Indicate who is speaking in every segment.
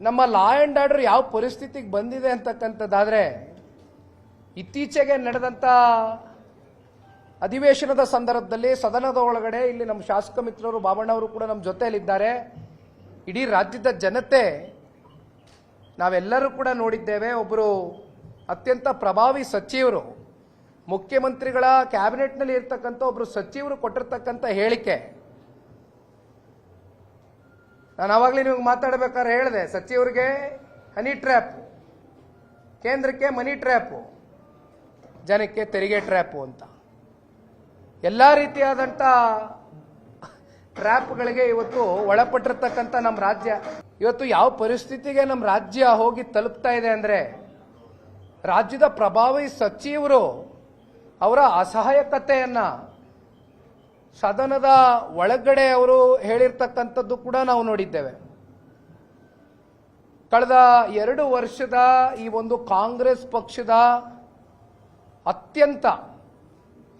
Speaker 1: ನಮ್ಮ law and order ಯಾವ ಪರಿಸ್ಥಿತಿಗೆ ಬಂದಿದೆ ಅಂತಕ್ಕಂಥದ್ದಾದರೆ, ಇತ್ತೀಚೆಗೆ ನಡೆದಂಥ ಅಧಿವೇಶನದ ಸಂದರ್ಭದಲ್ಲಿ ಸದನದ ಒಳಗಡೆ ಇಲ್ಲಿ ನಮ್ಮ ಶಾಸಕ ಮಿತ್ರರು ಬಾಬಣ್ಣವರು ಕೂಡ ನಮ್ಮ ಜೊತೆಯಲ್ಲಿದ್ದಾರೆ. ಇಡೀ ರಾಜ್ಯದ ಜನತೆ, ನಾವೆಲ್ಲರೂ ಕೂಡ ನೋಡಿದ್ದೇವೆ ಒಬ್ಬರು ಅತ್ಯಂತ ಪ್ರಭಾವಿ ಸಚಿವರು, ಮುಖ್ಯಮಂತ್ರಿಗಳ ಕ್ಯಾಬಿನೆಟ್ನಲ್ಲಿ ಇರ್ತಕ್ಕಂಥ ಒಬ್ಬರು ಸಚಿವರು ಕೊಟ್ಟಿರ್ತಕ್ಕಂಥ ಹೇಳಿಕೆ. ನಾನು ಆವಾಗಲೇ ನಿಮಗೆ ಮಾತಾಡಬೇಕಾದ್ರೆ ಹೇಳಿದೆ, ಸಚಿವರಿಗೆ ಹನಿ ಟ್ರ್ಯಾಪ್, ಕೇಂದ್ರಕ್ಕೆ ಮನಿ ಟ್ರ್ಯಾಪು, ಜನಕ್ಕೆ ತೆರಿಗೆ ಟ್ರ್ಯಾಪು ಅಂತ. ಎಲ್ಲ ರೀತಿಯಾದಂಥ ಟ್ರ್ಯಾಪ್ಗಳಿಗೆ ಇವತ್ತು ಒಳಪಟ್ಟಿರ್ತಕ್ಕಂಥ ನಮ್ಮ ರಾಜ್ಯ, ಇವತ್ತು ಯಾವ ಪರಿಸ್ಥಿತಿಗೆ ನಮ್ಮ ರಾಜ್ಯ ಹೋಗಿ ತಲುಪ್ತಾ ಇದೆ ಅಂದರೆ, ರಾಜ್ಯದ ಪ್ರಭಾವಿ ಸಚಿವರು ಅವರ ಅಸಹಾಯಕತೆಯನ್ನ ಸದನದ ಒಳಗಡೆ ಅವರು ಹೇಳಿರ್ತಕ್ಕಂಥದ್ದು ಕೂಡ ನಾವು ನೋಡಿದ್ದೇವೆ. ಕಳೆದ ಎರಡು ವರ್ಷದ ಈ ಒಂದು ಕಾಂಗ್ರೆಸ್ ಪಕ್ಷದ ಅತ್ಯಂತ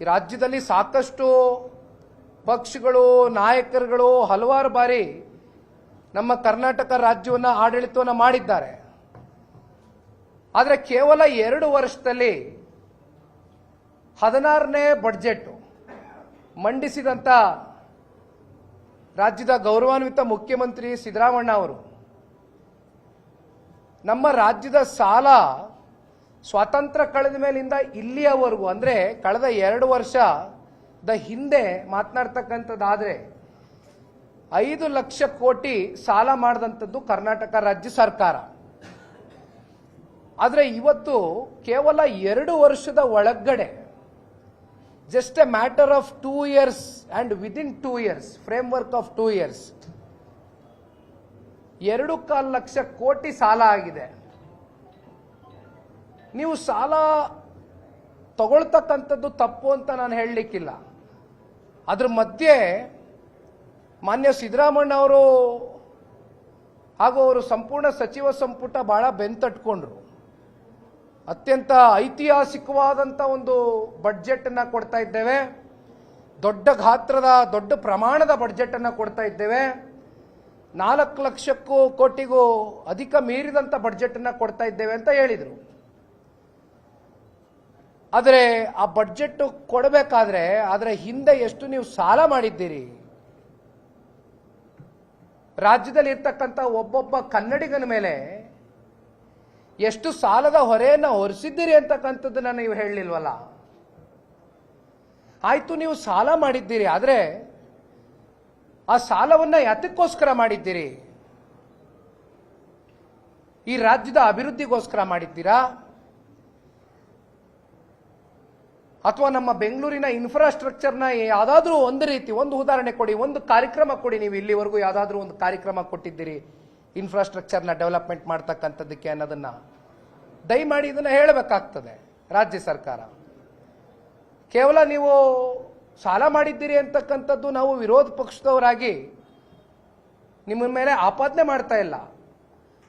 Speaker 1: ಈ ರಾಜ್ಯದಲ್ಲಿ ಸಾಕಷ್ಟು ಪಕ್ಷಗಳು, ನಾಯಕರುಗಳು ಹಲವಾರು ಬಾರಿ ನಮ್ಮ ಕರ್ನಾಟಕ ರಾಜ್ಯವನ್ನು ಆಡಳಿತವನ್ನು ಮಾಡಿದ್ದಾರೆ. ಆದರೆ ಕೇವಲ ಎರಡು ವರ್ಷದಲ್ಲಿ ಹದಿನಾರನೇ ಬಡ್ಜೆಟ್ ಮಂಡಿಸಿದಂಥ ರಾಜ್ಯದ ಗೌರವಾನ್ವಿತ ಮುಖ್ಯಮಂತ್ರಿ ಸಿದ್ದರಾಮಣ್ಣ ಅವರು, ನಮ್ಮ ರಾಜ್ಯದ ಸಾಲ ಸ್ವಾತಂತ್ರ್ಯ ಕಳೆದ ಮೇಲಿಂದ ಇಲ್ಲಿಯವರೆಗೂ, ಅಂದರೆ ಕಳೆದ ಎರಡು ವರ್ಷದ ಹಿಂದೆ ಮಾತನಾಡ್ತಕ್ಕಂಥದ್ದಾದರೆ, ಐದು ಲಕ್ಷ ಕೋಟಿ ಸಾಲ ಮಾಡಿದಂಥದ್ದು ಕರ್ನಾಟಕ ರಾಜ್ಯ ಸರ್ಕಾರ. ಆದರೆ ಇವತ್ತು ಕೇವಲ ಎರಡು ವರ್ಷದ ಒಳಗಡೆ just a matter of two years and within two years framework of two years ಎರಡು ಕಾಲು ಲಕ್ಷ ಕೋಟಿ ಸಾಲ ಆಗಿದೆ. ನೀವು ಸಾಲ ತಗೊಳ್ತಕ್ಕಂಥದ್ದು ತಪ್ಪು ಅಂತ ನಾನು ಹೇಳಲಿಕ್ಕಿಲ್ಲ. ಅದ್ರ ಮಧ್ಯೆ ಮಾನ್ಯ ಸಿದ್ದರಾಮಣ್ಣ ಅವರು ಹಾಗೂ ಅವರು ಸಂಪೂರ್ಣ ಸಚಿವ ಸಂಪುಟ ಬಹಳ ಬೆಂತಟ್ಕೊಂಡ್ರು. ಅತ್ಯಂತ ಐತಿಹಾಸಿಕವಾದಂಥ ಒಂದು ಬಡ್ಜೆಟನ್ನು ಕೊಡ್ತಾ ಇದ್ದೇವೆ. ದೊಡ್ಡ ಗಾತ್ರದ, ದೊಡ್ಡ ಪ್ರಮಾಣದ ಬಡ್ಜೆಟನ್ನು ಕೊಡ್ತಾ ಇದ್ದೇವೆ. ನಾಲ್ಕು ಲಕ್ಷಕ್ಕೂ ಕೋಟಿಗೂ ಅಧಿಕ ಮೀರಿದಂಥ ಬಡ್ಜೆಟನ್ನು ಕೊಡ್ತಾ ಇದ್ದೇವೆ ಅಂತ ಹೇಳಿದರು. ಆದರೆ ಆ ಬಡ್ಜೆಟ್ ಕೊಡಬೇಕಾದ್ರೆ ಅದರ ಹಿಂದೆ ಎಷ್ಟು ನೀವು ಸಾಲ ಮಾಡಿದ್ದೀರಿ? ರಾಜ್ಯದಲ್ಲಿ ಇರ್ತಕ್ಕಂಥ ಒಬ್ಬೊಬ್ಬ ಕನ್ನಡಿಗನ ಮೇಲೆ ಎಷ್ಟು ಸಾಲದ ಹೊರೆಯನ್ನು ಹೊರಿಸಿದ್ದೀರಿ ಅಂತಕ್ಕಂಥದ್ದನ್ನ ನೀವು ಹೇಳಲಿಲ್ವಲ್ಲ? ಆಯ್ತು, ನೀವು ಸಾಲ ಮಾಡಿದ್ದೀರಿ, ಆದರೆ ಆ ಸಾಲವನ್ನ ಯಾತಕ್ಕೋಸ್ಕರ ಮಾಡಿದ್ದೀರಿ? ಈ ರಾಜ್ಯದ ಅಭಿವೃದ್ಧಿಗೋಸ್ಕರ ಮಾಡಿದ್ದೀರಾ? ಅಥವಾ ನಮ್ಮ ಬೆಂಗಳೂರಿನ ಇನ್ಫ್ರಾಸ್ಟ್ರಕ್ಚರ್ನ ಯಾವುದಾದ್ರೂ ಒಂದು ರೀತಿ, ಒಂದು ಉದಾಹರಣೆ ಕೊಡಿ, ಒಂದು ಕಾರ್ಯಕ್ರಮ ಕೊಡಿ, ನೀವು ಇಲ್ಲಿವರೆಗೂ ಯಾವುದಾದ್ರೂ ಒಂದು ಕಾರ್ಯಕ್ರಮ ಕೊಟ್ಟಿದ್ದೀರಿ. ಇನ್ಫ್ರಾಸ್ಟ್ರಕ್ಚರ್ನ ಡೆವಲಪ್ಮೆಂಟ್ ಮಾಡ್ತಕ್ಕಂಥದ್ದಕ್ಕೆ ಅನ್ನೋದನ್ನ ದಯಮಾಡಿ ಇದನ್ನು ಹೇಳಬೇಕಾಗ್ತದೆ ರಾಜ್ಯ ಸರ್ಕಾರ. ಕೇವಲ ನೀವು ಸಾಲ ಮಾಡಿದ್ದೀರಿ ಅಂತಕ್ಕಂಥದ್ದು ನಾವು ವಿರೋಧ ಪಕ್ಷದವರಾಗಿ ನಿಮ್ಮ ಮೇಲೆ ಆಪಾದನೆ ಮಾಡ್ತಾ ಇಲ್ಲ.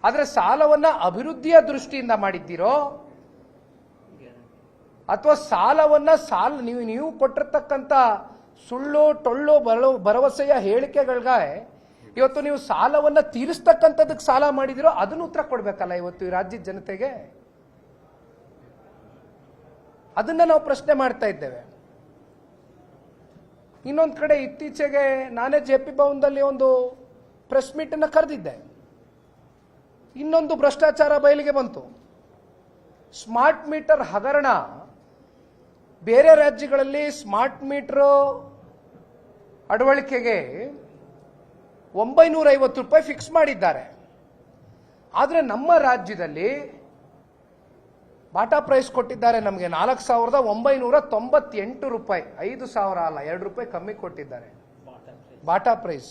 Speaker 1: ಆದರೆ ಸಾಲವನ್ನು ಅಭಿವೃದ್ಧಿಯ ದೃಷ್ಟಿಯಿಂದ ಮಾಡಿದ್ದೀರೋ, ಅಥವಾ ಸಾಲವನ್ನು ಸಾಲ ನೀವು ನೀವು ಕೊಟ್ಟಿರ್ತಕ್ಕಂಥ ಸುಳ್ಳು, ಟೊಳ್ಳು, ಬರ, ಭರವಸೆಯ ಹೇಳಿಕೆಗಳಿಗೆ ಇವತ್ತು ನೀವು ಸಾಲವನ್ನ ತೀರಿಸ್ತಕ್ಕಂಥದ್ದಕ್ಕೆ ಸಾಲ ಮಾಡಿದಿರೋ ಅದನ್ನು ಉತ್ತರ ಕೊಡ್ಬೇಕಲ್ಲ ಇವತ್ತು ಈ ರಾಜ್ಯದ ಜನತೆಗೆ? ಅದನ್ನ ನಾವು ಪ್ರಶ್ನೆ ಮಾಡ್ತಾ ಇದ್ದೇವೆ. ಇನ್ನೊಂದು ಕಡೆ ಇತ್ತೀಚೆಗೆ ನಾನೇ ಜೆ ಪಿ ಭವನದಲ್ಲಿ ಒಂದು ಪ್ರೆಸ್ ಮೀಟ್ ಅನ್ನ ಕರೆದಿದ್ದೆ. ಇನ್ನೊಂದು ಭ್ರಷ್ಟಾಚಾರ ಬಯಲಿಗೆ ಬಂತು. ಸ್ಮಾರ್ಟ್ ಮೀಟರ್ ಹಗರಣ. ಬೇರೆ ರಾಜ್ಯಗಳಲ್ಲಿ ಸ್ಮಾರ್ಟ್ ಮೀಟರ್ ಅಳವಡಿಕೆಗೆ ಒಂಬೈನೂರ ಐವತ್ತು ರೂಪಾಯಿ ಫಿಕ್ಸ್ ಮಾಡಿದ್ದಾರೆ. ಆದರೆ ನಮ್ಮ ರಾಜ್ಯದಲ್ಲಿ ಬಾಟಾ ಪ್ರೈಸ್ ಕೊಟ್ಟಿದ್ದಾರೆ ನಮಗೆ ನಾಲ್ಕು ಸಾವಿರದ ಒಂಬೈನೂರ ತೊಂಬತ್ತೆಂಟು ರೂಪಾಯಿ. ಐದು ಸಾವಿರ ಅಲ್ಲ ಎರಡು ರೂಪಾಯಿ ಕಮ್ಮಿ ಕೊಟ್ಟಿದ್ದಾರೆ. Bata price